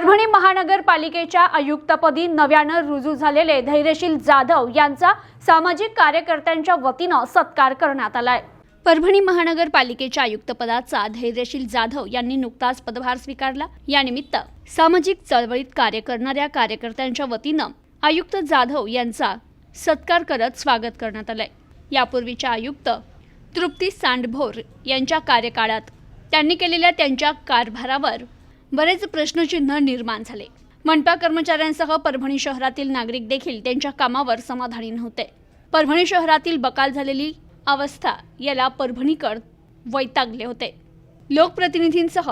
परभणी महानगरपालिकेच्या आयुक्तपदी नव्यानं रुजू झालेले धैर्यशील जाधव यांचा सामाजिक कार्यकर्त्यांच्या वतीनं सत्कार करण्यात आलाय. परभणी महानगरपालिकेच्या आयुक्तपदाचा धैर्यशील जाधव यांनी नुकताच पदभार स्वीकारला. यानिमित्त सामाजिक चळवळीत कार्य करणाऱ्या कार्यकर्त्यांच्या वतीनं आयुक्त जाधव यांचा सत्कार करत स्वागत करण्यात आलंय. यापूर्वीच्या आयुक्त तृप्ती सांडभोर यांच्या कार्यकाळात त्यांनी केलेल्या त्यांच्या कारभारावर बरेच प्रश्नचिन्ह निर्माण झाले. मनपा कर्मचाऱ्यांसह परभणी शहरातील नागरिक देखील त्यांच्या कामावर समाधानी नव्हते. परभणी शहरातील बकाल झालेली अवस्था याला परभणीकर वैतागले होते. लोकप्रतिनिधींसह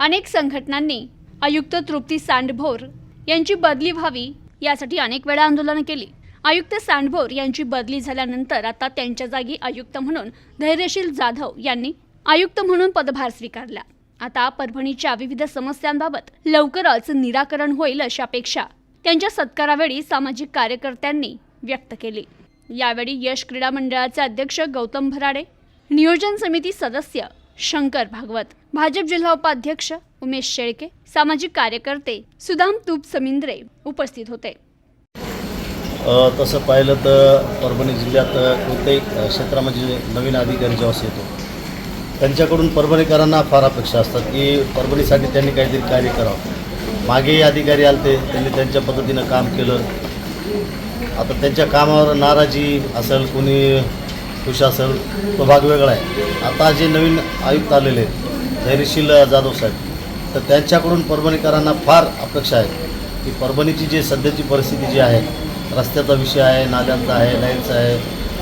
अनेक संघटनांनी आयुक्त तृप्ती सांडभोर यांची बदली व्हावी यासाठी अनेक वेळा आंदोलनं केली. आयुक्त सांडभोर यांची बदली झाल्यानंतर आता त्यांच्या जागी आयुक्त म्हणून धैर्यशील जाधव यांनी आयुक्त म्हणून पदभार स्वीकारला. आता परभणीच्या विविध समस्यांबाबत लवकरच निराकरण होईल अशा अपेक्षा त्यांच्या सत्कारावेळी सामाजिक कार्यकर्त्यांनी व्यक्त केली. यावेळी यश क्रीडा मंडळाचे अध्यक्ष गौतम भराडे नियोजन समिती सदस्य शंकर भागवत भाजप जिल्हा उपाध्यक्ष उमेश शेळके सामाजिक कार्यकर्ते सुदाम तूप समिंद्रे उपस्थित होते. तसं पाहिलं तर परभणी जिल्ह्यात कोणत्याही क्षेत्रामध्ये नवीन अधिकारी जेव्हा येतो त्यांच्याकडून परभणीकरांना फार अपेक्षा असतात की परभणीसाठी त्यांनी काहीतरी कार्य करावं. मागेही अधिकारी आलते त्यांनी त्यांच्या पद्धतीनं काम केलं. आता त्यांच्या कामावर नाराजी असेल कोणी खुश असेल तो भाग वेगळा आहे. आता जे नवीन आयुक्त आलेले आहेत धैर्यशील जाधव साहेब तर त्यांच्याकडून परभणीकरांना फार अपेक्षा आहे की परभणीची जी सध्याची परिस्थिती जी आहे रस्त्याचा विषय आहे नाल्यांचा आहे लाईटचा आहे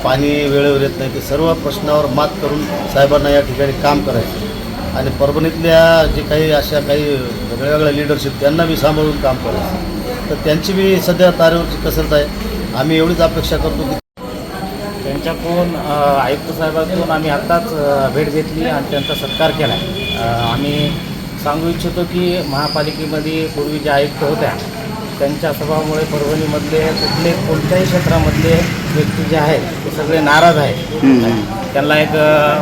पाणी वेळेवर येत नाही ते सर्व प्रश्नावर मात करून साहेबांना या ठिकाणी काम करायचं. आणि परभणीतल्या जे काही अशा काही वेगळ्या वेगळ्या लिडरशिप त्यांना मी सांभाळून काम करायचं. तर त्यांची मी सध्या तारेवरची कसरत आहे. आम्ही एवढीच अपेक्षा करतो की त्यांच्याकडून आयुक्त साहेबांकडून आम्ही आत्ताच भेट घेतली आणि त्यांचा सत्कार केला. आहे आम्ही सांगू इच्छितो की महापालिकेमध्ये पूर्वी ज्या आयुक्त होत्या त्यांच्या स्वभावामुळे परभणीमधले कुठले कोणत्याही क्षेत्रामधले व्यक्ती जे आहेत ते सगळे नाराज आहेत. त्यांना एक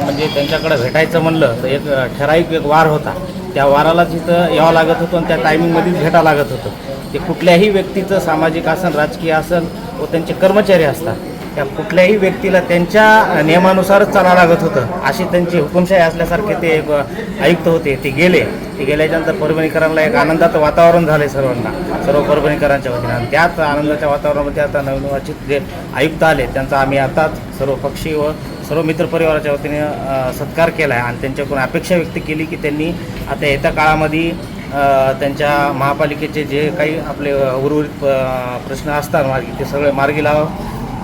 म्हणजे त्यांच्याकडे भेटायचं म्हणलं तर एक ठराविक एक वार होता. त्या वाराला तिथं यावं लागत होतं आणि त्या टायमिंगमध्येच भेटा लागत होतं. ते कुठल्याही व्यक्तीचं सामाजिक असन राजकीय असन व त्यांचे कर्मचारी असतात. त्या कुठल्याही व्यक्तीला त्यांच्या नियमानुसारच चालावं लागत होतं. अशी त्यांची हुकुमशाही असल्यासारखे ते एक आयुक्त होते. ते गेले. ते गेल्याच्यानंतर परभणीकरांना एक आनंदाचं वातावरण झालं सर्वांना. सर्व परभणीकरांच्या वतीनं. आणि त्याच आनंदाच्या वातावरणामध्ये आता नवनिर्वाचित जे आयुक्त आले त्यांचा आम्ही आताच सर्व पक्षी व सर्व मित्रपरिवाराच्या वतीने सत्कार केला आहे आणि त्यांच्याकडून अपेक्षा व्यक्त केली की त्यांनी आता येत्या काळामध्ये त्यांच्या महापालिकेचे जे काही आपले उर्वरित प्रश्न असतात मार्गी ते सगळे मार्गी लावा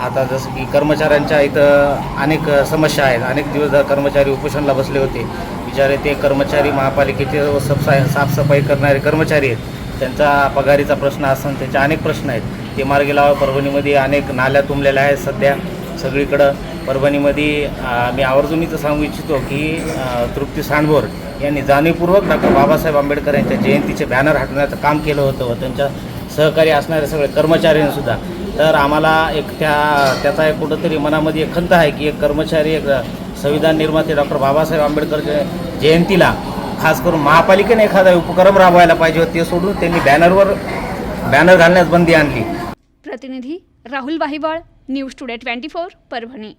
आता जसं की कर्मचाऱ्यांच्या इथं अनेक समस्या आहेत. अनेक दिवस कर्मचारी उपोषणला बसले होते. बिचारे ते कर्मचारी महापालिकेचे व साफसफाई करणारे कर्मचारी आहेत. त्यांचा पगारीचा प्रश्न असून त्यांचे अनेक प्रश्न आहेत. ते मार्गी लावा परभणीमध्ये अनेक नाल्या तुंबलेल्या आहेत सध्या सगळीकडं. परभणीमध्ये मी आवर्जून इथं सांगू इच्छितो की तृप्ती सांडभोर यांनी जाणीवपूर्वक डॉक्टर बाबासाहेब आंबेडकर यांच्या जयंतीचे बॅनर हटवण्याचं काम केलं होतं व त्यांच्या सहकारी असणारे सगळे कर्मचाऱ्यांनीसुद्धा तर आम्हाला एक त्या त्याचा एक कुठंतरी मनामध्ये एक खंत आहे की एक कर्मचारी एक संविधान निर्माते डॉक्टर बाबासाहेब आंबेडकरच्या जयंतीला खास करून महापालिकेने एखादा उपक्रम राबवायला पाहिजे ते सोडून त्यांनी बॅनरवर बॅनर घालण्यास बंदी आणली. प्रतिनिधी Rahul Wahiwal news today twenty four Parbhani.